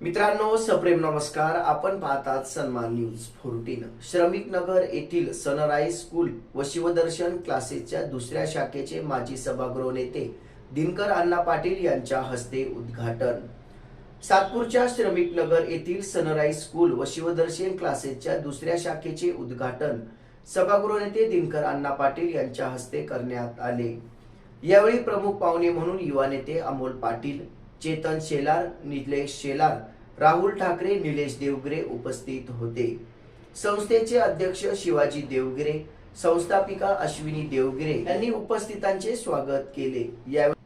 मित्रांनो सप्रेम नमस्कार. आपण पाहतात सन्मान न्यूज फोर्टीन. श्रमिक नगर येथील सनराईज स्कूल व शिवदर्शन क्लासेसच्या दुसऱ्या शाखेचे माजी सभागृह नेते दिनकर अण्णा पाटील यांच्या हस्ते उद्घाटन. सातपूरच्या श्रमिक नगर येथील सनराईज स्कूल व शिवदर्शन क्लासेसच्या दुसऱ्या शाखेचे उद्घाटन सभागृह नेते दिनकर अण्णा पाटील यांच्या हस्ते करण्यात आले. यावेळी प्रमुख पाहुणे म्हणून युवा नेते अमोल पाटील चेतन शेलार निलेश शेलार राहुल ठाकरे निलेश देवगिरे उपस्थित होते. संस्थेचे अध्यक्ष शिवाजी देवगिरे संस्थापिका अश्विनी देवगिरे यांनी उपस्थितांचे स्वागत केले.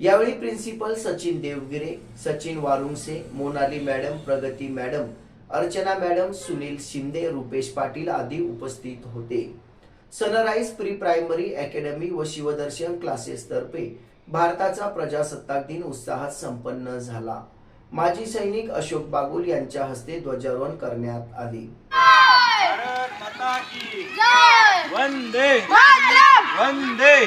यावेळी principal Sachin Devgire Sachin Warungse Monali madam Pragati madam Archana madam Sunil Shinde Rupesh Patil आदी उपस्थित होते. सनराईज प्री प्रायमरी अकॅडमी व शिवदर्शन क्लासेस तर्फे भारताचा प्रजासत्ताक दिन उत्साहात संपन्न झाला. माजी सैनिक अशोक बागुल यांच्या हस्ते ध्वजारोहण करण्यात आले. भारत माता की जय! वंदे! मातरम! वंदे!